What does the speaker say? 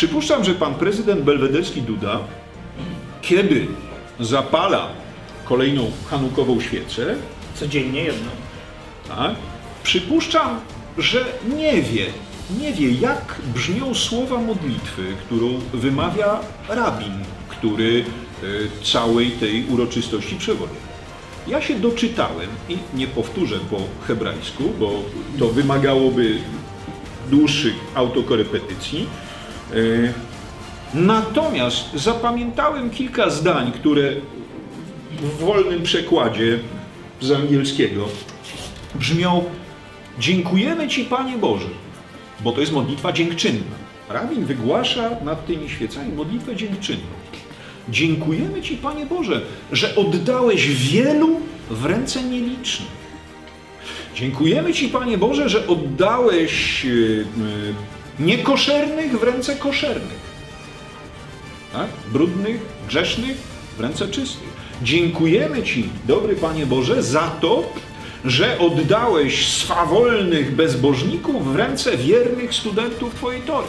Przypuszczam, że pan prezydent belwederski Duda, kiedy zapala kolejną hanukową świecę, Codziennie jedno. tak, przypuszczam, że nie wie, nie wie, jak brzmią słowa modlitwy, którą wymawia rabin, który e, całej tej uroczystości przewodzi. Ja się doczytałem i nie powtórzę po hebrajsku, bo to wymagałoby dłuższych autokorepetycji. E, Natomiast zapamiętałem kilka zdań, które w wolnym przekładzie z angielskiego brzmią Dziękujemy Ci, Panie Boże, bo to jest modlitwa dziękczynna. Rabin wygłasza nad tymi świecami modlitwę dziękczynną. Dziękujemy Ci, Panie Boże, że oddałeś wielu w ręce nielicznych. Dziękujemy Ci, Panie Boże, że oddałeś yy, yy, niekoszernych w ręce koszernych. Tak? Brudnych, grzesznych w ręce czystych. Dziękujemy Ci, dobry Panie Boże, za to, że oddałeś swawolnych bezbożników w ręce wiernych studentów Twojej Tory.